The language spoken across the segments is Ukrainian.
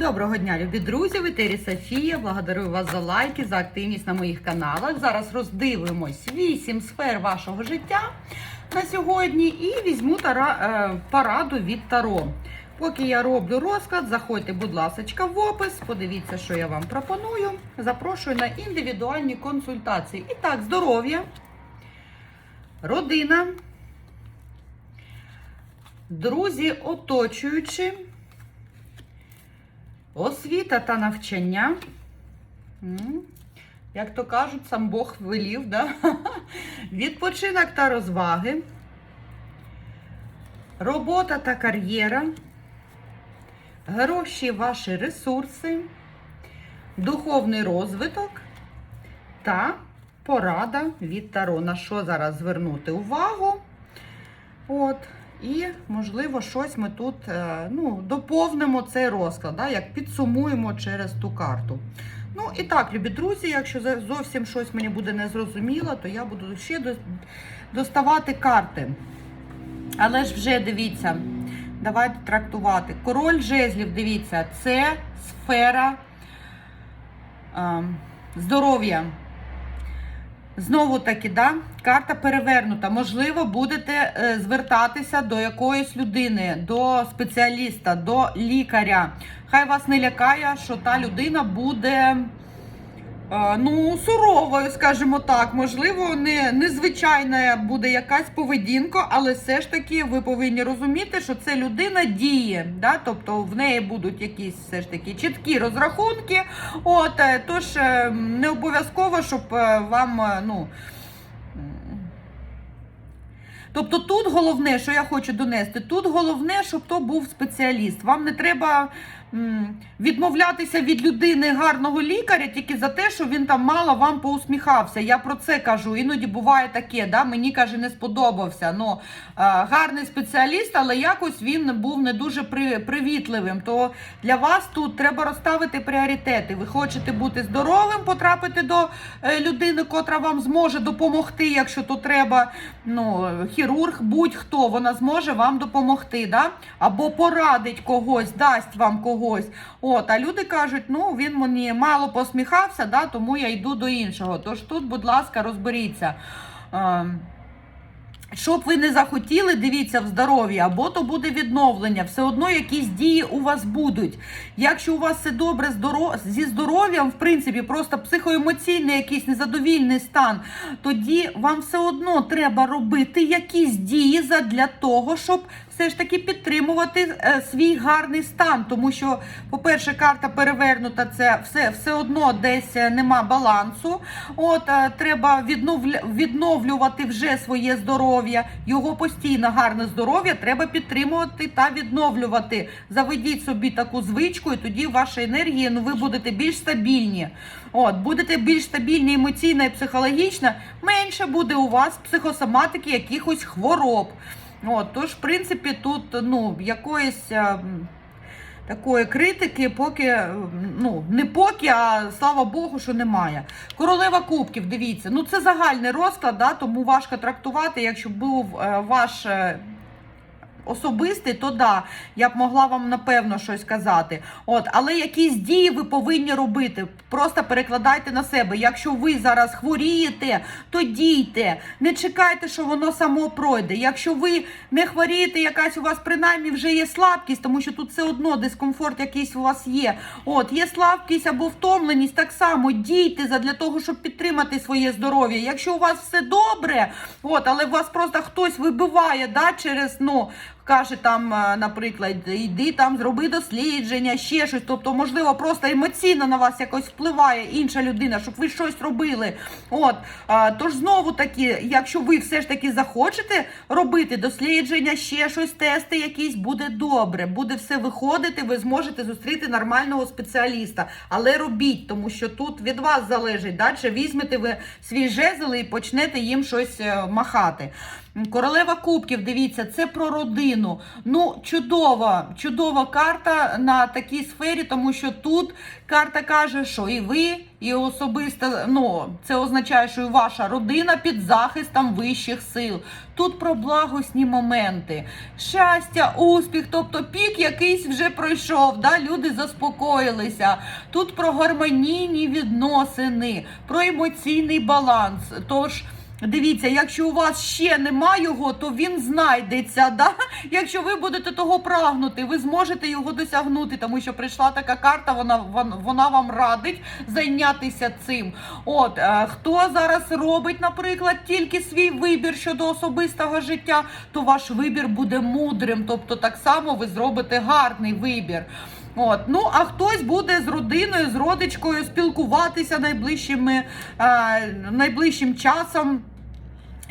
Доброго дня, любі друзі! В етері Софія. Благодарую вас за лайки, за активність на моїх каналах. Зараз роздивимось 8 сфер вашого життя на сьогодні і візьму тара, е, пораду від Таро. Поки я роблю розклад, заходьте, будь ласка, в опис, подивіться, що я вам пропоную. Запрошую на індивідуальні консультації. І так, здоров'я, родина, друзі, оточуючі. Освіта та навчання. Як то кажуть, сам Бог велів, да? відпочинок та розваги, робота та кар'єра, гроші, ваші ресурси, духовний розвиток та порада від Таро. На що зараз звернути увагу? От. І, можливо, щось ми тут е, ну, доповнимо цей розклад, да, як підсумуємо через ту карту. Ну і так, любі друзі, якщо зовсім щось мені буде незрозуміло, то я буду ще доставати карти. Але ж вже дивіться, давайте трактувати. Король жезлів, дивіться, це сфера е, здоров'я. Знову таки, да, карта перевернута. Можливо, будете е, звертатися до якоїсь людини, до спеціаліста, до лікаря. Хай вас не лякає, що та людина буде. Ну, суровою, скажімо так, можливо, не незвичайна буде якась поведінка, але все ж таки ви повинні розуміти, що це людина діє. Да? Тобто в неї будуть якісь все ж таки чіткі розрахунки. От, е, тож е, не обов'язково, щоб е, вам, ну. Тобто тут головне, що я хочу донести, тут головне, щоб то був спеціаліст. Вам не треба відмовлятися від людини гарного лікаря тільки за те, що він там мало вам поусміхався. Я про це кажу. Іноді буває таке, да? мені каже, не сподобався. Ну, е, гарний спеціаліст, але якось він був не дуже при, привітливим. То для вас тут треба розставити пріоритети. Ви хочете бути здоровим, потрапити до е, людини, котра вам зможе допомогти, якщо то треба. Ну, хірург, будь-хто, вона зможе вам допомогти, да? або порадить когось, дасть вам когось. От, а люди кажуть, ну він мені мало посміхався, да, тому я йду до іншого. Тож тут, будь ласка, розберіться. Ем, Щоб ви не захотіли, дивіться в здоров'я, або то буде відновлення, все одно якісь дії у вас будуть. Якщо у вас все добре зі здоров'ям, в принципі, просто психоемоційний якийсь незадовільний стан, тоді вам все одно треба робити якісь дії для того, щоб все ж таки підтримувати е, свій гарний стан. Тому що, по-перше, карта перевернута, це все, все одно десь е, нема балансу. От е, треба відновлювати вже своє здоров'я, його постійно гарне здоров'я треба підтримувати та відновлювати. Заведіть собі таку звичку, і тоді ваша енергія, ну ви будете більш стабільні. От, будете більш стабільні емоційно і психологічно, менше буде у вас психосоматики якихось хвороб. От, тож, в принципі, тут ну, якоїсь. е, Такої критики, поки е, ну не поки, а слава Богу, що немає. Королева кубків, дивіться, ну це загальний розклад, да, тому важко трактувати. Якщо був е, ваш особистий, то да, я б могла вам напевно щось казати. От, але якісь дії ви повинні робити. Просто перекладайте на себе. Якщо ви зараз хворієте, то дійте. Не чекайте, що воно само пройде. Якщо ви не хворієте, якась у вас принаймні вже є слабкість, тому що тут все одно дискомфорт якийсь у вас є. От, є слабкість або втомленість, так само дійте задля того, щоб підтримати своє здоров'я. Якщо у вас все добре, от, але вас просто хтось вибиває да, через ну. Каже там, е, наприклад, йди там, зроби дослідження, ще щось. Тобто, можливо, просто емоційно на вас якось впливає інша людина, щоб ви щось робили. От тож знову таки, якщо ви все ж таки захочете робити дослідження, ще щось, тести якісь, буде добре, буде все виходити. Ви зможете зустріти нормального спеціаліста. Але робіть, тому що тут від вас залежить, да, чи візьмете ви свій жезл і почнете їм щось е, махати. Королева Кубків, дивіться, це про родину. Ну, чудова, чудова карта на такій сфері, тому що тут карта каже, що і ви, і особисто, ну, це означає, що і ваша родина під захистом вищих сил. Тут про благосні моменти, щастя, успіх, тобто пік якийсь вже пройшов, да? люди заспокоїлися. Тут про гармонійні відносини, про емоційний баланс. Тож. Дивіться, якщо у вас ще нема його, то він знайдеться. Да? Якщо ви будете того прагнути, ви зможете його досягнути, тому що прийшла така карта, вона вона вам радить зайнятися цим. От е, хто зараз робить, наприклад, тільки свій вибір щодо особистого життя, то ваш вибір буде мудрим. Тобто, так само ви зробите гарний вибір. От, ну а хтось буде з родиною, з родичкою спілкуватися найближчими, е, найближчим часом.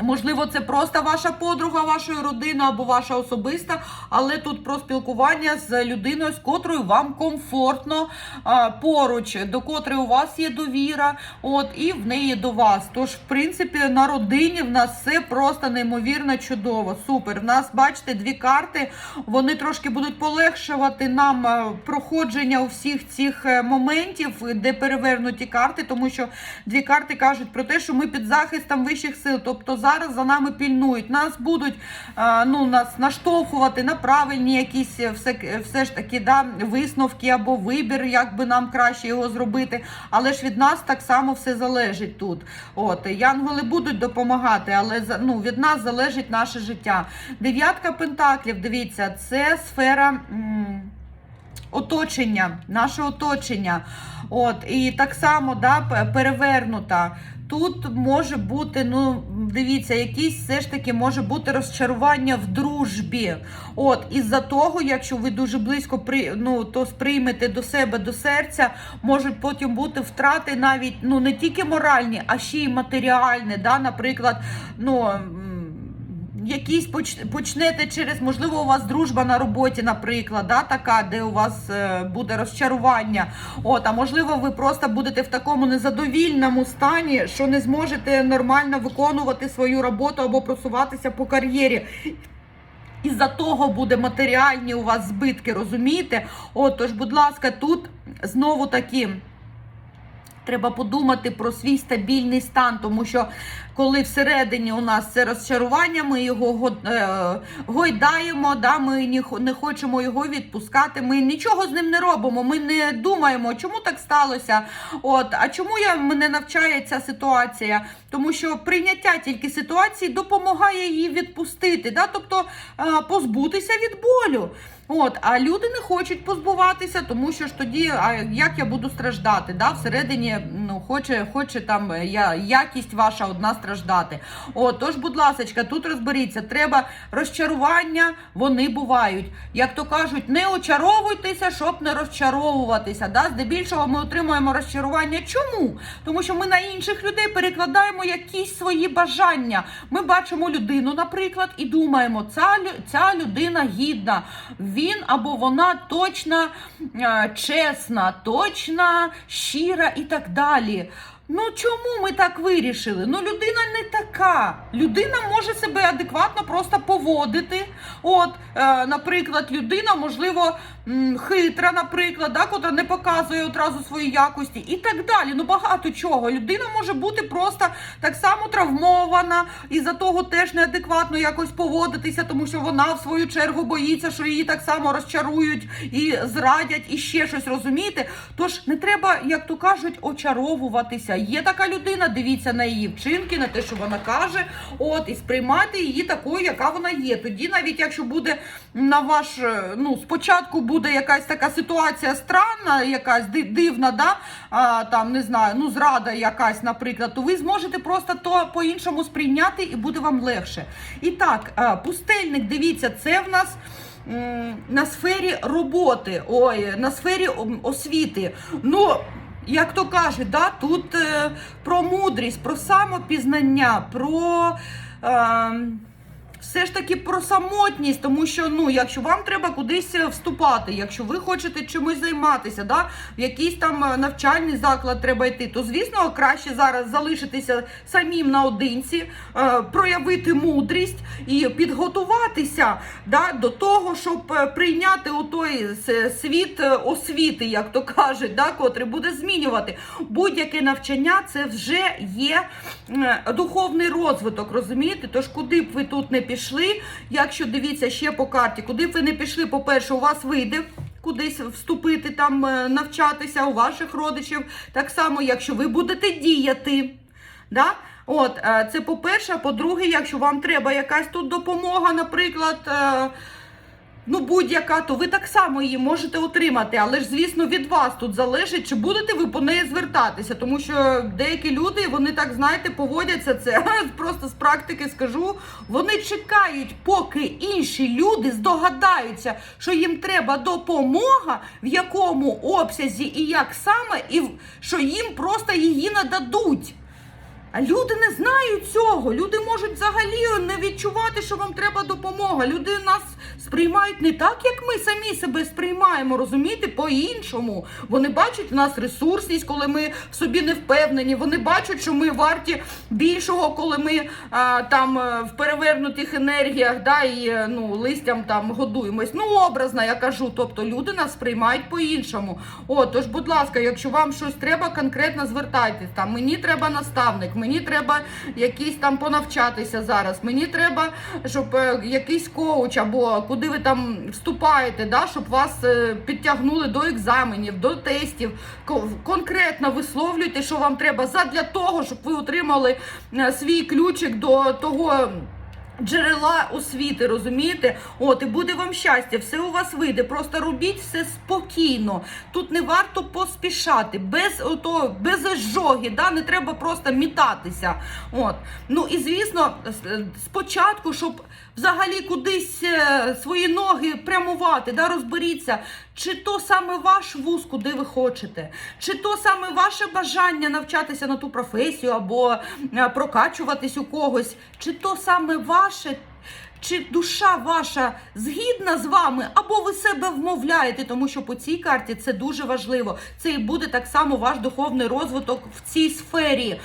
Можливо, це просто ваша подруга, вашої родини або ваша особиста, але тут про спілкування з людиною, з котрою вам комфортно а, поруч, до котрої у вас є довіра, от і в неї до вас. Тож, в принципі, на родині в нас все просто неймовірно чудово. Супер. В нас, бачите, дві карти. Вони трошки будуть полегшувати нам е, проходження усіх цих е, моментів, де перевернуті карти, тому що дві карти кажуть про те, що ми під захистом вищих сил. Тобто зараз за нами пільнують. Нас будуть е, ну, нас наштовхувати на правильні якісь е, все, все ж таки да, висновки або вибір, як би нам краще його зробити. Але ж від нас так само все залежить тут. От янголи будуть допомагати, але ну, від нас залежить наше життя. Дев'ятка пентаклів, дивіться, це сфера. Оточення, наше оточення. От, і так само да, перевернута. Тут може бути, ну, дивіться, якісь все ж таки може бути розчарування в дружбі. От, із-за того, якщо ви дуже близько при, ну, то сприймете до себе, до серця, можуть потім бути втрати навіть ну, не тільки моральні, а ще й матеріальні. Да? Наприклад, ну. Якісь поч- почнете через, можливо, у вас дружба на роботі, наприклад, да, така, де у вас е, буде розчарування. От, а можливо, ви просто будете в такому незадовільному стані, що не зможете нормально виконувати свою роботу або просуватися по кар'єрі. Із-за того буде матеріальні у вас збитки, розумієте? От, тож, будь ласка, тут знову таки. Треба подумати про свій стабільний стан, тому що коли всередині у нас це розчарування, ми його е, гойдаємо, да, ми не хочемо його відпускати. Ми нічого з ним не робимо. Ми не думаємо, чому так сталося. От, а чому я мене навчає ця ситуація? Тому що прийняття тільки ситуації допомагає її відпустити, да? тобто е, позбутися від болю. От, а люди не хочуть позбуватися, тому що ж тоді, а як я буду страждати? Да? Всередині хоче, хоче там е, я, якість ваша одна страждати. От, тож, будь ласка, тут розберіться, треба розчарування, вони бувають. Як то кажуть, не очаровуйтеся, щоб не розчаровуватися. Да? Здебільшого ми отримуємо розчарування. Чому? Тому що ми на інших людей перекладаємо якісь свої бажання. Ми бачимо людину, наприклад, і думаємо, ця, ця людина гідна. Він або вона точно е, чесна, точна, щира і так далі взагалі Ну чому ми так вирішили? Ну людина не така. Людина може себе адекватно просто поводити. От, е, наприклад, людина, можливо, хитра, наприклад, да, котра не показує одразу свої якості і так далі. Ну багато чого. Людина може бути просто так само травмована, і за того теж неадекватно якось поводитися, тому що вона в свою чергу боїться, що її так само розчарують і зрадять, і ще щось розумієте. Тож не треба, як то кажуть, очаровуватися. Є така людина, дивіться на її вчинки, на те, що вона каже, от і сприймати її такою, яка вона є. Тоді, навіть якщо буде на ваш, е, ну спочатку буде якась така ситуація странна, якась дивна, да а, там не знаю, ну зрада якась, наприклад, то ви зможете просто то по-іншому сприйняти і буде вам легше. І так, а, пустельник, дивіться, це в нас. На сфері роботи, ой, на сфері освіти. Ну, як то кажуть, да, тут е, про мудрість, про самопізнання, про. Е, все ж таки про самотність, тому що ну, якщо вам треба кудись е, вступати, якщо ви хочете чимось займатися, да, в якийсь там е, навчальний заклад треба йти, то звісно краще зараз залишитися самим наодинці, е, проявити мудрість і підготуватися да, до того, щоб прийняти той світ освіти, як то кажуть, да, котрий буде змінювати будь-яке навчання. Це вже є духовний розвиток, розумієте? Тож куди б ви тут не пішли, якщо дивіться ще по карті, куди б ви не пішли, по-перше, у вас вийде. Кудись вступити там е, навчатися у ваших родичів, так само, якщо ви будете діяти. Да? От, е, це по-перше, по-друге, якщо вам треба якась тут допомога, наприклад, е, ну будь-яка, то ви так само її можете отримати. Але ж, звісно, від вас тут залежить, чи будете ви по неї звертатися. Тому що деякі люди, вони так знаєте, поводяться це. Просто з практики скажу. Вони чекають, поки інші люди здогадаються, що їм треба допомога, в якому обсязі і як саме, і що їм просто її нададуть. А люди не знають цього. Люди можуть взагалі не відчувати, що вам треба допомога. Люди нас сприймають не так, як ми самі себе сприймаємо, розумієте, по-іншому. Вони бачать в нас ресурсність, коли ми в собі не впевнені. Вони бачать, що ми варті більшого, коли ми а, там е, в перевернутих енергіях, да, і е, ну, листям там годуємось. Ну, образно я кажу. Тобто люди нас сприймають по-іншому. О, тож, будь ласка, якщо вам щось треба, конкретно звертайтесь. Там мені треба наставник, мені треба якийсь там понавчатися зараз. Мені треба, щоб е, якийсь коуч або куди ви там вступаєте, да, щоб вас е, підтягнули до екзаменів, до тестів. Конкретно висловлюйте, що вам треба задля того, щоб ви отримали е, свій ключик до того. Джерела освіти, розумієте? От, і буде вам щастя, все у вас вийде. Просто робіть все спокійно. Тут не варто поспішати, без ото, без ожоги, да? не треба просто мітатися. От. Ну і звісно, спочатку, щоб взагалі кудись е, свої ноги прямувати, да? розберіться, чи то саме ваш вуз, куди ви хочете, чи то саме ваше бажання навчатися на ту професію або е, прокачуватись у когось, чи то саме ваше. Чи душа ваша згідна з вами, або ви себе вмовляєте, тому що по цій карті це дуже важливо. Це і буде так само ваш духовний розвиток в цій сфері.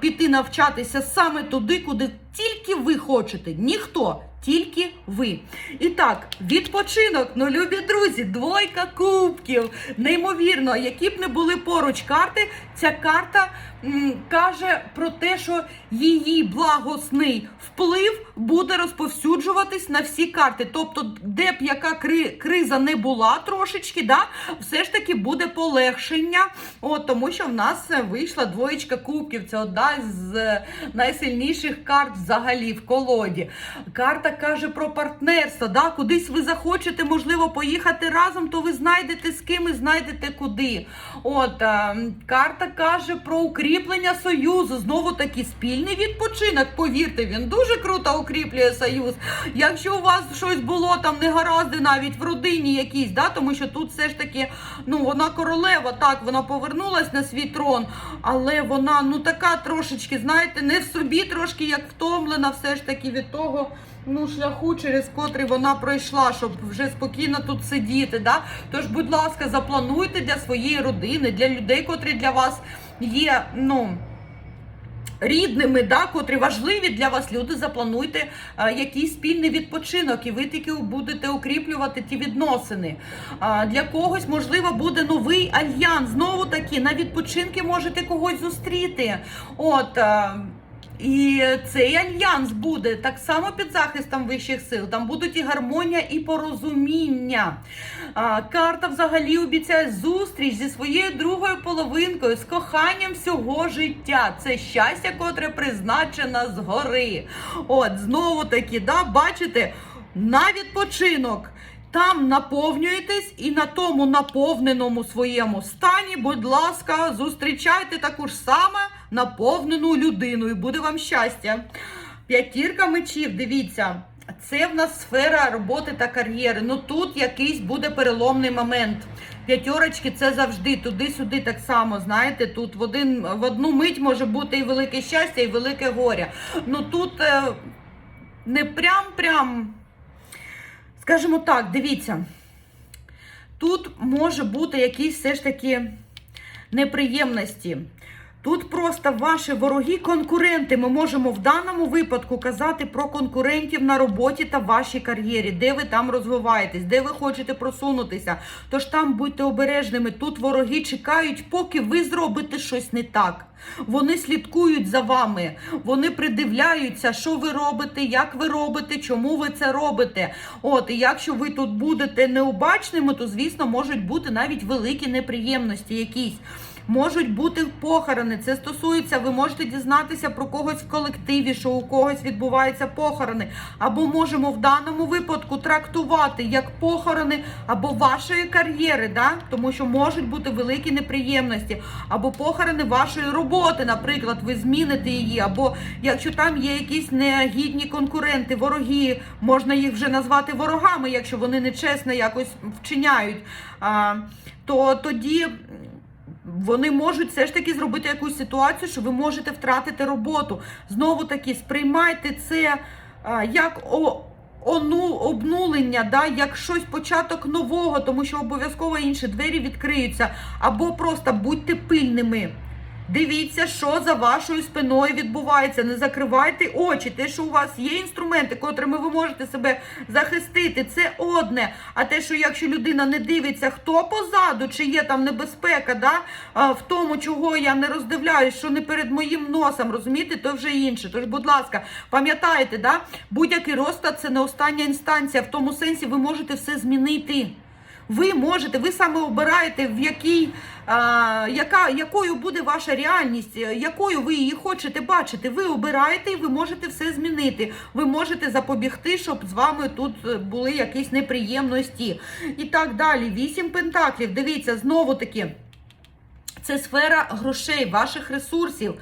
Піти навчатися саме туди, куди тільки ви хочете. Ніхто, тільки ви. І так, відпочинок, ну любі друзі, двойка кубків. Неймовірно, які б не були поруч карти, ця карта м, каже про те, що її благосний вплив буде розповсюджуватись на всі карти. Тобто, де б яка кри- криза не була трошечки, да, все ж таки буде полегшення. От, тому що в нас е, вийшла двоєчка кубків. Це одна з е, найсильніших карт взагалі в колоді. Карта каже про партнерство. Да? Кудись ви захочете, можливо, поїхати разом, то ви знайдете з ким і знайдете куди. От е, карта каже про укріплення союзу. Знову таки спільний відпочинок. Повірте, він дуже круто укріплює союз. Якщо у вас щось було там негаразди навіть в родині якісь, да, тому що тут все ж таки, ну вона королева, так, вона повернулась на свій трон, але вона ну така трошечки, знаєте, не в собі трошки як втомлена, все ж таки від того. Ну, шляху, через котрий вона пройшла, щоб вже спокійно тут сидіти. Да? Тож, будь ласка, заплануйте для своєї родини, для людей, котрі для вас є, ну рідними, да, котрі важливі для вас люди, заплануйте а, якийсь спільний відпочинок, і ви тільки будете укріплювати ті відносини. А, для когось, можливо, буде новий альянс. Знову таки, на відпочинки можете когось зустріти. От. А, і цей альянс буде так само під захистом вищих сил. Там будуть і гармонія, і порозуміння. А, карта взагалі обіцяє зустріч зі своєю другою половинкою, з коханням всього життя. Це щастя, котре призначено згори. От, знову таки, да, бачите, на відпочинок. Там наповнюєтесь і на тому наповненому своєму стані, будь ласка, зустрічайте таку ж саме наповнену людину, і буде вам щастя. П'ятірка мечів, дивіться, це в нас сфера роботи та кар'єри. Ну тут якийсь буде переломний момент. П'ятерочки це завжди туди-сюди так само. Знаєте, тут в один в одну мить може бути і велике щастя, і велике горе. Ну тут. е, не прям-прям, скажімо так, дивіться. Тут може бути якісь все ж таки неприємності. Тут просто ваші вороги, конкуренти. Ми можемо в даному випадку казати про конкурентів на роботі та вашій кар'єрі, де ви там розвиваєтесь, де ви хочете просунутися. Тож там будьте обережними. Тут вороги чекають, поки ви зробите щось не так. Вони слідкують за вами, вони придивляються, що ви робите, як ви робите, чому ви це робите. От, і якщо ви тут будете необачними, то звісно можуть бути навіть великі неприємності якісь. Можуть бути похорони. Це стосується, ви можете дізнатися про когось в колективі, що у когось відбуваються похорони. Або можемо в даному випадку трактувати як похорони або вашої кар'єри, да? тому що можуть бути великі неприємності, або похорони вашої роботи, наприклад, ви зміните її, або якщо там є якісь негідні конкуренти, вороги, можна їх вже назвати ворогами, якщо вони нечесно якось вчиняють, а, то тоді вони можуть все ж таки зробити якусь ситуацію, що ви можете втратити роботу. Знову таки, сприймайте це як о, ону, обнулення, да, як щось початок нового, тому що обов'язково інші двері відкриються. Або просто будьте пильними. Дивіться, що за вашою спиною відбувається. Не закривайте очі. Те, що у вас є інструменти, котрими ви можете себе захистити, це одне. А те, що якщо людина не дивиться, хто позаду, чи є там небезпека, да, в тому, чого я не роздивляюсь, що не перед моїм носом, розумієте, то вже інше. Тож, будь ласка, пам'ятайте, да, будь-який розклад це не остання інстанція. В тому сенсі ви можете все змінити. Ви можете, ви саме обираєте, в якій, а, яка, якою буде ваша реальність, якою ви її хочете бачити. Ви обираєте і ви можете все змінити. Ви можете запобігти, щоб з вами тут е, були якісь неприємності. І так далі. Вісім пентаклів. Дивіться, знову таки. Це сфера грошей, ваших ресурсів.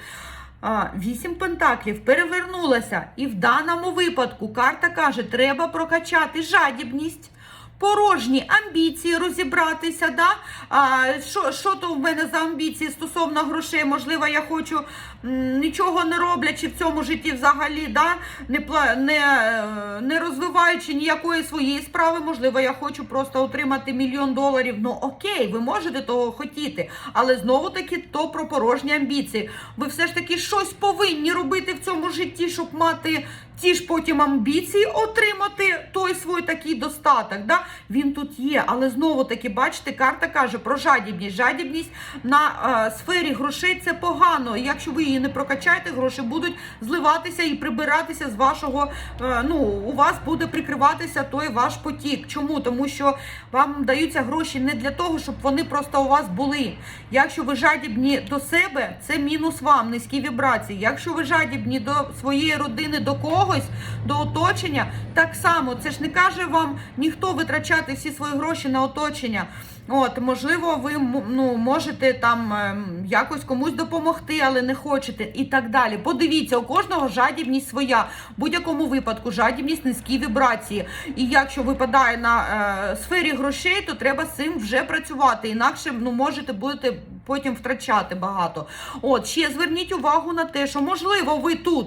Вісім пентаклів перевернулася. І в даному випадку карта каже, треба прокачати жадібність. Порожні амбіції розібратися, да? а, що, що то в мене за амбіції стосовно грошей? Можливо, я хочу нічого не роблячи в цьому житті взагалі, да? не, не, е, не розвиваючи ніякої своєї справи, можливо, я хочу просто отримати мільйон доларів. Ну окей, ви можете того хотіти, але знову таки то про порожні амбіції. Ви все ж таки щось повинні робити в цьому житті, щоб мати ті ж потім амбіції отримати той свій такий достаток. Да? Він тут є, але знову таки, бачите, карта каже про жадібність. Жадібність на е, сфері грошей це погано. Якщо ви її не прокачаєте, гроші будуть зливатися і прибиратися з вашого. е, ну, у вас буде прикриватися той ваш потік. Чому? Тому що вам даються гроші не для того, щоб вони просто у вас були. Якщо ви жадібні до себе, це мінус вам, низькі вібрації. Якщо ви жадібні до своєї родини, до когось, до оточення, так само це ж не каже вам ніхто витрачати всі свої гроші на оточення. От, можливо, ви ну, можете там ем, якось комусь допомогти, але не хочете, і так далі. Подивіться, у кожного жадібність своя. В будь-якому випадку жадібність низькі вібрації. І якщо випадає на е, сфері грошей, то треба з цим вже працювати. Інакше ну, можете будете потім втрачати багато. От ще зверніть увагу на те, що можливо ви тут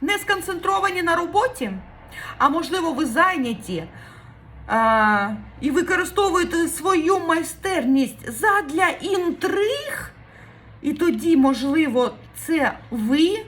не сконцентровані на роботі, а можливо, ви зайняті. А, і використовуєте свою майстерність задля інтриг, і тоді, можливо, це ви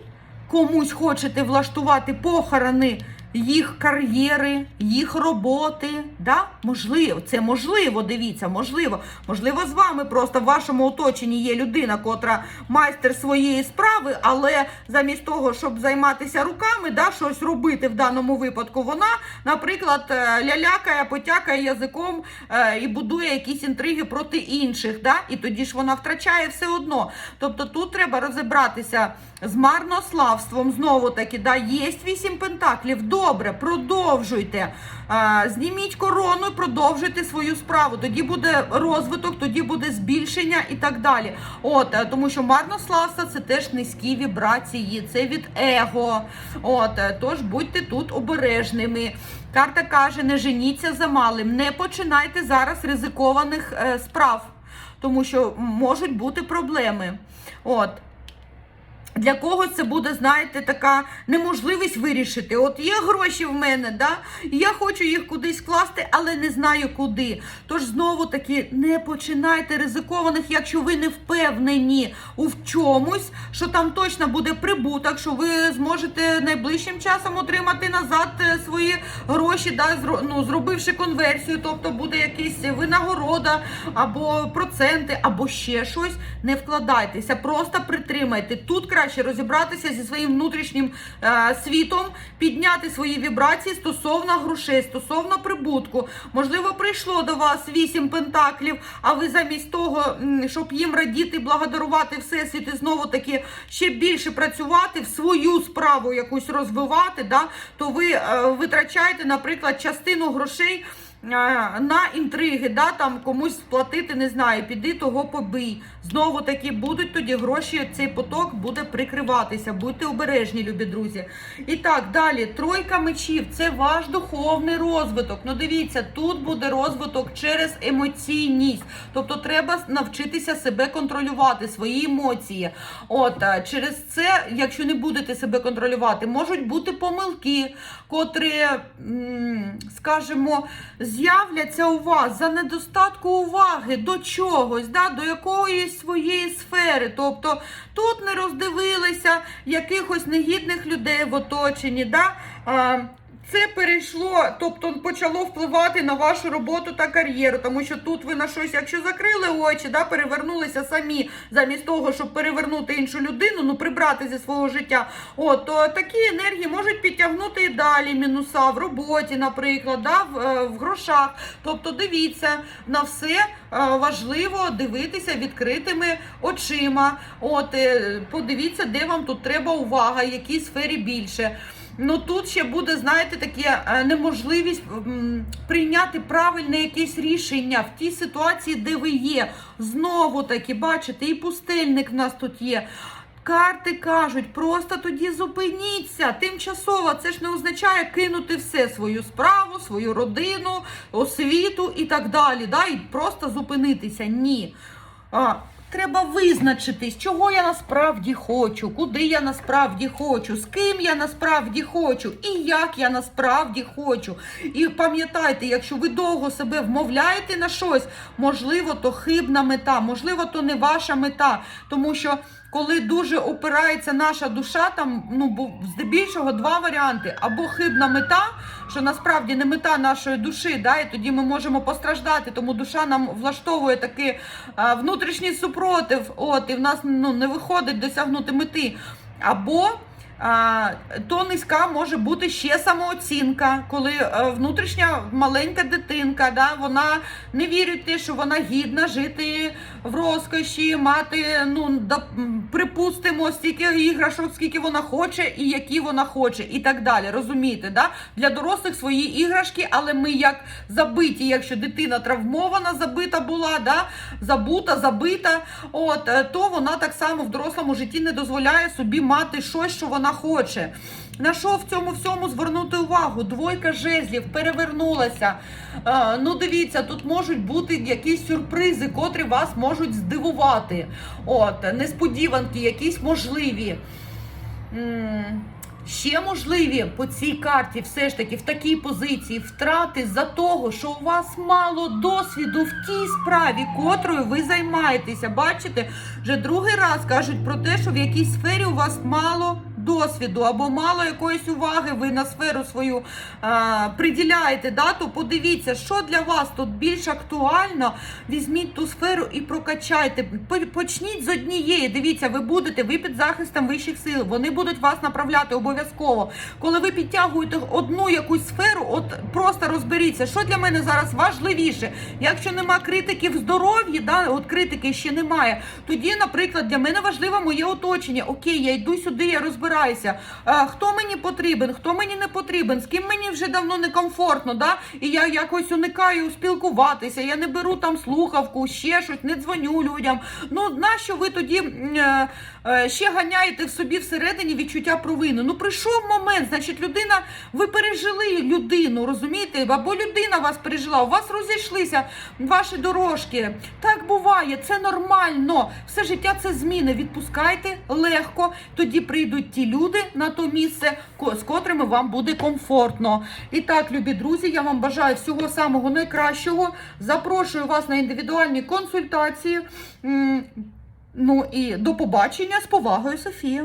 комусь хочете влаштувати похорони їх кар'єри, їх роботи. Да? Можливо, це можливо, дивіться, можливо. Можливо, з вами просто в вашому оточенні є людина, котра майстер своєї справи, але замість того, щоб займатися руками, да, щось робити в даному випадку, вона, наприклад, е, лялякає, потякає язиком е, і будує якісь інтриги проти інших. Да? І тоді ж вона втрачає все одно. Тобто тут треба розібратися з марнославством. Знову таки, да, є вісім пентаклів. Добре, продовжуйте. Зніміть корону продовжуйте свою справу. Тоді буде розвиток, тоді буде збільшення і так далі. От, е, тому що марнославство це теж низькі вібрації, це від его. От, е, тож будьте тут обережними. Карта каже: не женіться за малим, не починайте зараз ризикованих е, справ, тому що можуть бути проблеми. От. Для когось це буде, знаєте, така неможливість вирішити. От є гроші в мене, да? я хочу їх кудись вкласти, але не знаю куди. Тож знову таки не починайте ризикованих, якщо ви не впевнені у чомусь, що там точно буде прибуток, що ви зможете найближчим часом отримати назад е, свої гроші, да, ну, зробивши конверсію, тобто буде якась винагорода або проценти, або ще щось. Не вкладайтеся, просто притримайте. Тут краще розібратися зі своїм внутрішнім е, світом, підняти свої вібрації стосовно грошей, стосовно прибутку. Можливо, прийшло до вас вісім пентаклів, а ви замість того, щоб їм радіти, благодарувати всесвіт і знову таки ще більше працювати, в свою справу якусь розвивати, да, то ви е, витрачаєте, наприклад, частину грошей. е, На інтриги, да, там комусь сплатити, не знаю, піди того побий. Знову таки будуть тоді гроші, цей поток буде прикриватися. Будьте обережні, любі друзі. І так, далі, тройка мечів це ваш духовний розвиток. Ну дивіться, тут буде розвиток через емоційність. Тобто треба навчитися себе контролювати, свої емоції. От е, через це, якщо не будете себе контролювати, можуть бути помилки, котрі, скажімо, з'являться у вас за недостатку уваги до чогось, да, до якоїсь своєї сфери. Тобто тут не роздивилися якихось негідних людей в оточенні. Да? Це перейшло, тобто почало впливати на вашу роботу та кар'єру, тому що тут ви на щось, якщо закрили очі, да, перевернулися самі, замість того, щоб перевернути іншу людину, ну прибрати зі свого життя. От, то такі енергії можуть підтягнути і далі мінуса в роботі, наприклад, да, в, е, в грошах. Тобто дивіться на все е, важливо дивитися відкритими очима. От, е, подивіться, де вам тут треба увага, в якій сфері більше. Ну тут ще буде, знаєте, таке е, неможливість прийняти правильне якесь рішення в тій ситуації, де ви є. Знову таки, бачите, і пустельник в нас тут є. Карти кажуть, просто тоді зупиніться. Тимчасово це ж не означає кинути все свою справу, свою родину, освіту і так далі. Да? І просто зупинитися. Ні. Треба визначитись, чого я насправді хочу, куди я насправді хочу, з ким я насправді хочу і як я насправді хочу. І пам'ятайте, якщо ви довго себе вмовляєте на щось, можливо, то хибна мета, можливо, то не ваша мета. Тому що коли дуже опирається наша душа, там ну здебільшого два варіанти: або хибна мета, що насправді не мета нашої душі, да, і тоді ми можемо постраждати. Тому душа нам влаштовує такий а, внутрішній супротив. От, і в нас ну, не виходить досягнути мети. Або то низька може бути ще самооцінка, коли е, внутрішня маленька дитинка, да, вона не вірить в те, що вона гідна жити в розкоші, мати, ну, припустимо, стільки іграшок, скільки вона хоче, і які вона хоче, і так далі. Розумієте, да? Для дорослих свої іграшки, але ми як забиті, якщо дитина травмована, забита була, да? забута, забита, от, е, то вона так само в дорослому житті не дозволяє собі мати щось, що вона хоче. На що в цьому всьому звернути увагу? Двойка жезлів перевернулася. Е, ну, дивіться, тут можуть бути якісь сюрпризи, котрі вас можуть здивувати. От, несподіванки, якісь можливі. М, Ще можливі по цій карті, все ж таки в такій позиції втрати за того, що у вас мало досвіду в тій справі, котрою ви займаєтеся. Бачите, вже другий раз кажуть про те, що в якійсь сфері у вас мало досвіду або мало якоїсь уваги, ви на сферу свою а, приділяєте. Да? То подивіться, що для вас тут більш актуально. Візьміть ту сферу і прокачайте. Почніть з однієї. Дивіться, ви будете, ви під захистом вищих сил. Вони будуть вас направляти обов'язково. Коли ви підтягуєте одну якусь сферу, от просто розберіться, що для мене зараз важливіше. Якщо нема в здоров'ї, да, от критики ще немає. Тоді, наприклад, для мене важливо моє оточення. Окей, я йду сюди, я розбираю. Розбирайся, е, хто мені потрібен, хто мені не потрібен, з ким мені вже давно не комфортно, да? і я якось уникаю спілкуватися, я не беру там слухавку, ще щось, не дзвоню людям. Ну, нащо ви тоді е, е, ще ганяєте в собі всередині відчуття провини? Ну, прийшов момент, значить, людина, ви пережили людину, розумієте? Або людина вас пережила, у вас розійшлися ваші дорожки. Так буває, це нормально. Все життя це зміни. Відпускайте легко. Тоді прийдуть ті люди на то місце, з котрими вам буде комфортно. І так, любі друзі, я вам бажаю всього самого найкращого. Запрошую вас на індивідуальні консультації. Ну і до побачення з повагою, Софія.